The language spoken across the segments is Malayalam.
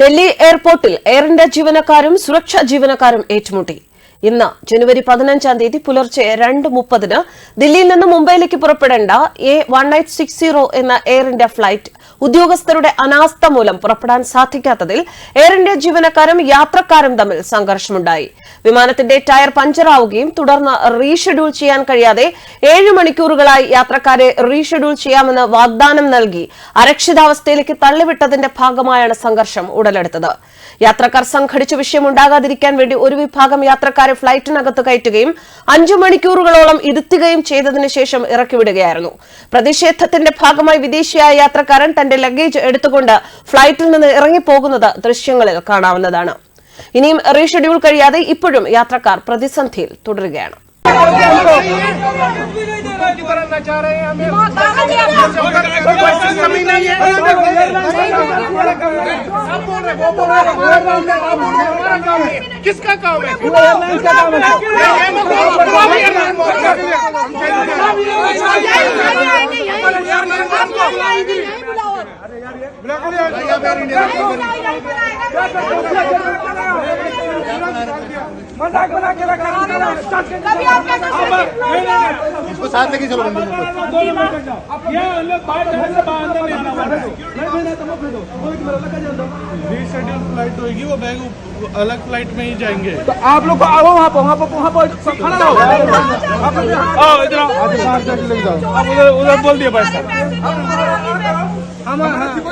ഡൽഹി എയർപോർട്ടിൽ എയർ ഇന്ത്യ ജീവനക്കാരും സുരക്ഷാ ജീവനക്കാരും ഏറ്റുമുട്ടി. ഇന്ന് ജനുവരി പതിനഞ്ചാം തീയതി പുലർച്ചെ രണ്ട് മുപ്പതിന് ദില്ലിയിൽ നിന്ന് മുംബൈയിലേക്ക് പുറപ്പെടേണ്ട A one eight six zero എന്ന എയർ ഇന്ത്യ ഫ്ലൈറ്റ് ഉദ്യോഗസ്ഥരുടെ അനാസ്ഥ മൂലം പുറപ്പെടാൻ സാധിക്കാത്തതിൽ എയർ ഇന്ത്യ ജീവനക്കാരും യാത്രക്കാരും തമ്മിൽ സംഘർഷമുണ്ടായി. വിമാനത്തിന്റെ ടയർ പഞ്ചറാവുകയും തുടർന്ന് റീഷെഡ്യൂൾ ചെയ്യാൻ കഴിയാതെ ഏഴ് മണിക്കൂറുകളായി യാത്രക്കാരെ റീഷെഡ്യൂൾ ചെയ്യാമെന്ന് വാഗ്ദാനം നൽകി അരക്ഷിതാവസ്ഥയിലേക്ക് തള്ളിവിട്ടതിന്റെ ഭാഗമായാണ് സംഘർഷം ഉടലെടുത്തത്. യാത്രക്കാർ സംഘടിച്ച വിഷയമുണ്ടാകാതിരിക്കാൻ വേണ്ടി ഒരു വിഭാഗം യാത്രക്കാരെ ഫ്ളൈറ്റിനകത്ത് കയറ്റുകയും അഞ്ചു മണിക്കൂറുകളോളം ഇരുത്തുകയും ചെയ്തതിനു ശേഷം ഇറക്കിവിടുകയായിരുന്നു. പ്രതിഷേധത്തിന്റെ ഭാഗമായി വിദേശിയായ യാത്രക്കാരൻ തന്റെ ലഗേജ് എടുത്തുകൊണ്ട് ഫ്ലൈറ്റിൽ നിന്ന് ഇറങ്ങിപ്പോകുന്നത് ദൃശ്യങ്ങളിൽ കാണാവുന്നതാണ് ഇനിയും റീഷെഡ്യൂൾ കഴിയാതെ ഇപ്പോഴും യാത്രക്കാർ പ്രതിസന്ധിയിൽ തുടരുകയാണ് करना चाह रहे हैं हमें कमी नहीं है आप बोल रहे वो बोल रहे हमारा काम है मज़ाक साथ लेके चलो फ़्लाइट होगी वो बैग अलग फ़्लाइट में ही। जाएँगे तो आप लोग आओ वहाँ पर वहाँ पर वहाँ पर खड़ा आओ उधर बोल दिया भाई साहब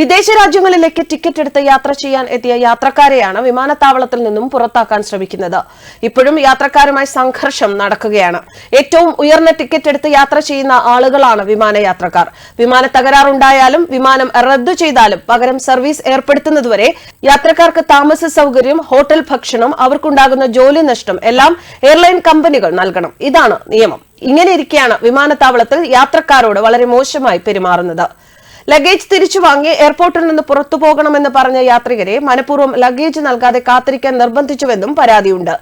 വിദേശ രാജ്യങ്ങളിലേക്ക് ടിക്കറ്റ് എടുത്ത് യാത്ര ചെയ്യാൻ എത്തിയ യാത്രക്കാരെയാണ് വിമാനത്താവളത്തിൽ നിന്നും പുറത്താക്കാൻ ശ്രമിക്കുന്നത്. ഇപ്പോഴും യാത്രക്കാരുമായി സംഘർഷം നടക്കുകയാണ്. ഏറ്റവും ഉയർന്ന ടിക്കറ്റ് എടുത്ത് യാത്ര ചെയ്യുന്ന ആളുകളാണ് വിമാനയാത്രക്കാർ. വിമാന തകരാറുണ്ടായാലും വിമാനം റദ്ദു ചെയ്താലും പകരം സർവീസ് ഏർപ്പെടുത്തുന്നതുവരെ യാത്രക്കാർക്ക് താമസ സൌകര്യം ഹോട്ടൽ ഭക്ഷണം അവർക്കുണ്ടാകുന്ന ജോലി നഷ്ടം എല്ലാം എയർലൈൻ കമ്പനികൾ നൽകണം. ഇതാണ് നിയമം. ഇങ്ങനെയിരിക്കെയാണ് വിമാനത്താവളത്തിൽ യാത്രക്കാരോട് വളരെ മോശമായി പെരുമാറുന്നത്. ലഗേജ് തിരിച്ചു വാങ്ങി എയർപോർട്ടിൽ നിന്ന് പുറത്തു പോകണമെന്ന് പറഞ്ഞ യാത്രികരെ മനഃപൂർവം ലഗേജ് നൽകാതെ കാത്തിരിക്കാൻ നിർബന്ധിച്ചുവെന്നും പരാതിയുണ്ട്.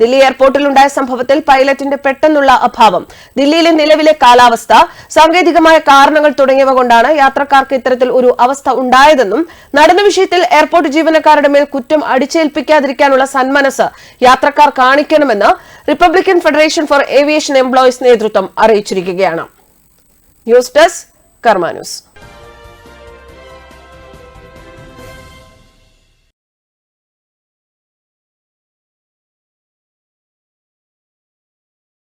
ദില്ലി എയർപോർട്ടിലുണ്ടായ സംഭവത്തിൽ പൈലറ്റിന്റെ പെട്ടെന്നുള്ള അഭാവം ദില്ലിയിലെ നിലവിലെ കാലാവസ്ഥ സാങ്കേതികമായ കാരണങ്ങൾ തുടങ്ങിയവ കൊണ്ടാണ് യാത്രക്കാർക്ക് ഇത്തരത്തിൽ ഒരു അവസ്ഥ ഉണ്ടായതെന്നും നടന്ന വിഷയത്തിൽ എയർപോർട്ട് ജീവനക്കാരുടെ മേൽ കുറ്റം അടിച്ചേൽപ്പിക്കാതിരിക്കാനുള്ള സന്മനസ് യാത്രക്കാർ കാണിക്കണമെന്ന് republican federation for aviation employees നേതൃത്വം അറിയിച്ചിരിക്കുകയാണ്. News desk Karma news.